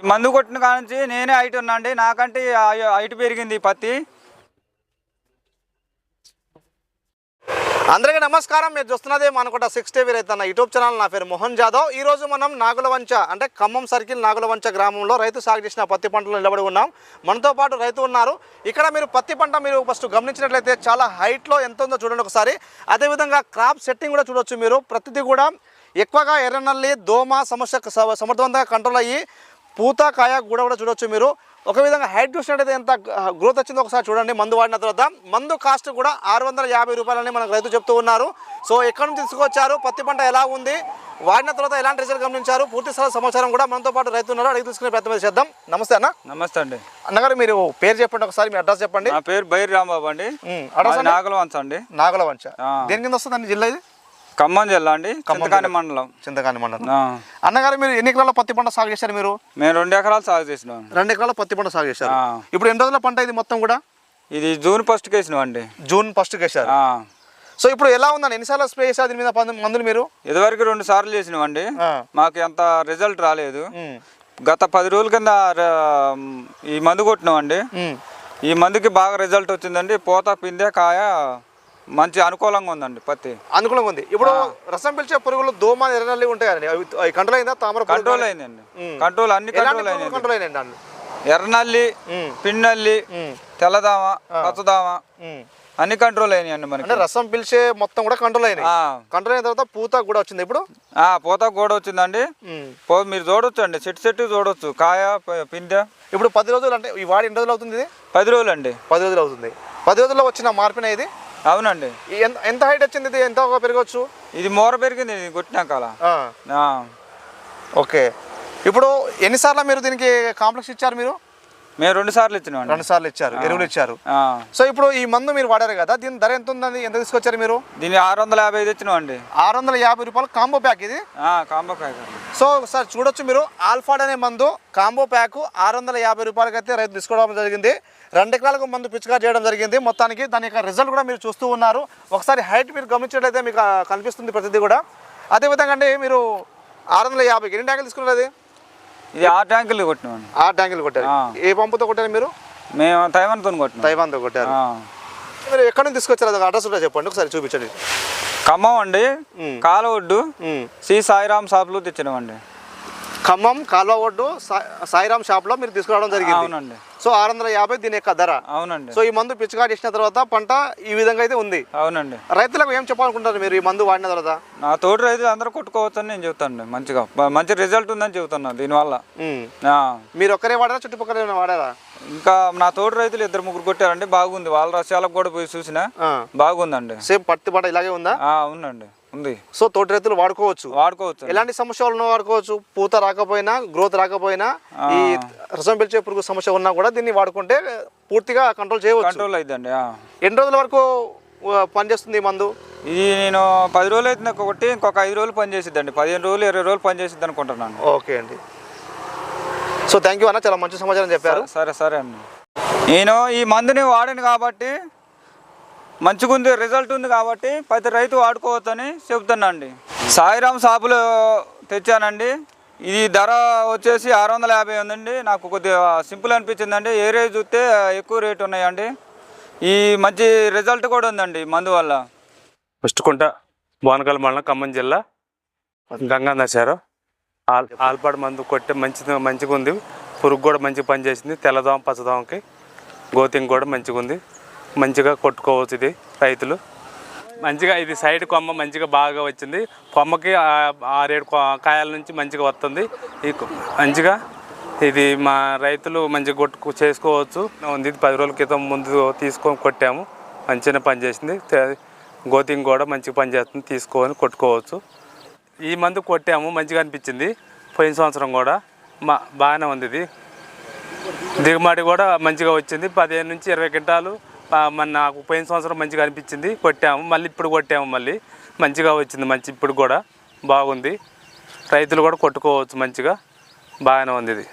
ఈ మందు కొట్టిన కానించి నేనే హైట్ ఉన్నా అండి. నాకంటే హైట్ పెరిగింది పత్తి. అందరికీ నమస్కారం. మీరు చూస్తున్నది మనకుంట సిక్స్ టీవీ రైతన్న యూట్యూబ్ ఛానల్. నా పేరు మోహన్ జాదవ్. ఈ రోజు మనం నాగులవంచ అంటే ఖమ్మం సర్కిల్ నాగులవంచ గ్రామంలో రైతు సాగు చేసిన పత్తి పంటలు నిలబడి ఉన్నాం. మనతో పాటు రైతు ఉన్నారు. ఇక్కడ మీరు పత్తి పంట మీరు ఫస్ట్ గమనించినట్లయితే చాలా హైట్లో ఎంత ఉందో చూడండి ఒకసారి. అదేవిధంగా క్రాప్ సెట్టింగ్ కూడా చూడొచ్చు మీరు. ప్రతిదీ కూడా ఎక్కువగా ఎర్రనల్లి దోమ సమస్య సమర్థవంతంగా కంట్రోల్ అయ్యి పూత కాయ కూడా కూడా చూడొచ్చు మీరు. ఒక విధంగా హైట్ చూసినట్టయితే ఎంత గ్రోత్ వచ్చిందో ఒకసారి చూడండి. మందు వాడిన తర్వాత మందు కాస్ట్ కూడా ఆరు వందల యాభై రూపాయలని మనకు రైతు చెప్తూ ఉన్నారు. సో ఎక్కడి నుంచి తీసుకొచ్చారు? పత్తి పంట ఎలా ఉంది? వాడిన తర్వాత ఎలాంటి రిజల్ట్ గమనించారు? పూర్తి స్థాయి సమాచారం కూడా మనతో పాటు రైతు ఉన్నారు అడిగి తీసుకునే ప్రయత్నం చేద్దాం. నమస్తే అన్న. నమస్తే అండి. అన్నగారు మీరు పేరు చెప్పండి ఒకసారి మీ అడ్రస్ చెప్పండి. నా పేరు బైరి రాంబాబు అండి అడ్రస్? నాగలవంచ అండి. నాగలవంచ. దేని కింద వస్తుందండి జిల్లా ఇది? ఖమ్మం జిల్లా అండి చింతకాని మండలం. చింతకాని మండలం. అన్నగారు మీరు ఎన్ని ఎకరాల పత్తి పంట సాగు చేశారు మీరు? మేము రెండు ఎకరాలు సాగు చేసినాం. రెండు ఎకరాల పత్తి పంట సాగు చేశారు. ఇప్పుడు ఎన్ని రోజుల పంట ఇది మొత్తం కూడా? ఇది జూన్ ఫస్ట్కి వేసినాం అండి జూన్ ఫస్ట్కి వేశారు ఆ. సో ఇప్పుడు ఎలా ఉందండి? ఎన్నిసార్లు స్ప్రే చేశారు దీని మీద మందులు మీరు? ఇదివరకు రెండు సార్లు చేసినాం అండి ఆ. మాకు ఎంత రిజల్ట్ రాలేదు. గత పది రోజుల కింద ఈ మందు కొట్టినాం అండి ఈ మందుకి బాగా రిజల్ట్ వచ్చిందండి. పూత పిందె కాయ మంచి అనుకూలంగా ఉందండి పత్తి. అనుకూలంగా ఉంది. ఇప్పుడు రసం పిలిచే పురుగులు దోమ ఎర్రనల్లి ఉంటాయి కదండి. అవి కంట్రోల్ అయిందా తామర కంట్రోల్? అయిందండి. కంట్రోల్ అన్ని కంట్రోల్ అయినాయి కంట్రోల్ దాంట్లో ఎర్రనల్లి పిన్నల్లి తెల్లదామ పచ్చదామ. అన్ని కంట్రోల్ అయినాయండి మనకి. రసం పిలిచే మొత్తం కూడా కంట్రోల్ అయినాయి. కంట్రోల్ అయిన తర్వాత పూత కూడా వచ్చింది ఇప్పుడు? ఆ, పూత కూడా వచ్చిందండి. మీరు చూడొచ్చు అండి చెట్టు చెట్టు చూడొచ్చు. కాయ ప- పిందె. ఇప్పుడు పది రోజులు అంటే ఈ వాడి ఎన్ని రోజులు అవుతుంది ఇది? పది రోజులు అండి పది రోజులు అవుతుంది. పది రోజుల్లో వచ్చిన మార్పిన ఇది అవునండి. ఎంత హైట్ వచ్చింది ఇది? ఎంత పెరగవచ్చు ఇది మూర పెరిగింది ఇది కొట్టినాక ఓకే. ఇప్పుడు ఎన్నిసార్లు మీరు దీనికి కాంప్లెక్స్ ఇచ్చారు మీరు? మేము రెండు సార్లు ఇచ్చినాం రెండు సార్లు ఇచ్చారు ఎరువులు ఇచ్చారు. సో ఇప్పుడు ఈ మందు మీరు వాడారు కదా దీని ధర ఎంత ఉందండి ఎంత తీసుకొచ్చారు మీరు? దీన్ని ఆరు వందల యాభై ఐదు ఇచ్చినాం అండి. ఆరు వందల యాభై రూపాయలు కాంబో ప్యాక్ ఇది. కాంబో కాయ కాదు. సో సార్ చూడొచ్చు మీరు. ఆల్ఫాడ్ అనే మందు కాంబో ప్యాక్ ఆరు వందల యాభై రూపాయలకి అయితే రైతు తీసుకోవడం జరిగింది. రెండు ఎకరాలకు మందు పిచికా చేయడం జరిగింది. మొత్తానికి దాని యొక్క రిజల్ట్ కూడా మీరు చూస్తూ ఉన్నారు. ఒకసారి హైట్ మీరు గమనించినట్లయితే మీకు కనిపిస్తుంది ప్రతిదీ కూడా. అదేవిధంగా అండి మీరు ఆరు వందల యాభైకి ఎన్ని ట్యాంకులు తీసుకున్నారు అది ఇది ఆరు ట్యాంకులు కొట్టినాం ఆరు ట్యాంకులు కొట్టారు. ఏ పంపుతో కొట్టారు మీరు? మేము తైవాన్తో కొట్టినాం. తైవాన్తో కొట్టారు. మీరు ఎక్కడి నుంచి తీసుకొచ్చారు? అది అడ్రస్ కూడా చెప్పండి. ఒకసారి చూపించండి. ఖమ్మం అండి. కాలవడ్డు. శ్రీ సాయిరామ్ షాపులో తెచ్చినామండి ఖమ్మం కాల్వ ఒడ్డు సాయిరామ్ షాప్లో మీరు తీసుకురావడం జరిగింది. అవునండి. సో ఆరు వందల యాభై దీని యొక్క ధర. అవునండి. సో ఈ మందు పిచ్చిగా చేసిన తర్వాత పంట ఈ విధంగా అయితే ఉంది. అవునండి. రైతులకు ఏం చెప్పాలనుకుంటారు మీరు ఈ మందు వాడిన తర్వాత? నా తోటి రైతులు అందరూ కొట్టుకోవచ్చని నేను చెబుతాను మంచిగా. మంచి రిజల్ట్ ఉందని చెబుతున్నా దీనివల్ల. మీరు ఒక్కరే వాడారా? చుట్టుపక్కల వాడారా? ఇంకా నా తోటి రైతులు ఇద్దరు ముగ్గురు కొట్టారండి బాగుంది. వాళ్ళ రసాలకు కూడా పోయి చూసిన. బాగుందండి. సేమ్ పత్తి పంట ఇలాగే ఉందా? అవునండి. ఉంది. సో తోటి రైతులు వాడుకోవచ్చు. వాడుకోవచ్చు. ఎలాంటి సమస్య ఉన్న వాడుకోవచ్చు. పూత రాకపోయినా గ్రోత్ రాకపోయినా ఈ రసం పిలిచే పురుగు సమస్య ఉన్నా కూడా దీన్ని వాడుకుంటే పూర్తిగా కంట్రోల్ చేయవచ్చు. కంట్రోల్ అయిద్దండి ఆ. ఎన్ని రోజుల వరకు పనిచేస్తుంది ఈ మందు? ఇది నేను పది రోజులు అయితే నాకు ఒకటి ఇంకొక ఐదు రోజులు పని చేసిద్దండి. పదిహేను రోజులు ఇరవై రోజులు పని చేసిద్ది అనుకుంటున్నాను ఓకే అండి. సో థ్యాంక్ యూ అన్న చాలా మంచి సమాచారం చెప్పారు. సరే సరే అండి. నేను ఈ మందుని వాడాను కాబట్టి మంచిగా ఉంది రిజల్ట్ ఉంది కాబట్టి ప్రతి రైతు వాడుకోవచ్చని చెప్తున్నాండి సాయిరామ్ షాపులో తెచ్చానండి. ఇది ధర వచ్చేసి ఆరు వందల యాభై ఉందండి. నాకు కొద్దిగా సింపుల్ అనిపించిందండి. ఏ చూస్తే ఎక్కువ రేట్ ఉన్నాయండి. ఈ మంచి రిజల్ట్ కూడా ఉందండి మందు వల్ల పుష్టికుంట బోనకల్ మండలం ఖమ్మం జిల్లా గంగా ఆల్ ఆల్పాడు మందు కొట్టే మంచి మంచిగా ఉంది పురుగు కూడా మంచిగా పనిచేసింది. తెల్లదోమ పచ్చదోమకి గోతింగ్ కూడా మంచిగా ఉంది మంచిగా కొట్టుకోవచ్చు ఇది రైతులు. మంచిగా ఇది సైడ్ కొమ్మ మంచిగా బాగా వచ్చింది. కొమ్మకి ఆరేడు కొ- కాయల నుంచి మంచిగా వస్తుంది. ఈ కొ- మంచిగా ఇది మా రైతులు మంచిగా కొట్టు చేసుకోవచ్చు. ఉంది ఇది పది రోజుల క్రితం ముందు తీసుకొని కొట్టాము. మంచిగా పనిచేసింది. గోతింగ్ కూడా మంచిగా పనిచేస్తుంది. తీసుకొని కొట్టుకోవచ్చు. ఈ మందు కొట్టాము మంచిగా అనిపించింది. పోయిన సంవత్సరం కూడా మా బాగానే ఉంది ఇది. దిగుమతి కూడా మంచిగా వచ్చింది. పదిహేను నుంచి ఇరవై క్వింటాలు మన నాకు పోయిన సంవత్సరం మంచిగా అనిపించింది. కొట్టాము. మళ్ళీ ఇప్పుడు కొట్టాము మళ్ళీ. మంచిగా వచ్చింది. మంచి ఇప్పుడు కూడా బాగుంది. రైతులు కూడా కొట్టుకోవచ్చు మంచిగా. బాగానే ఉంది ఇది.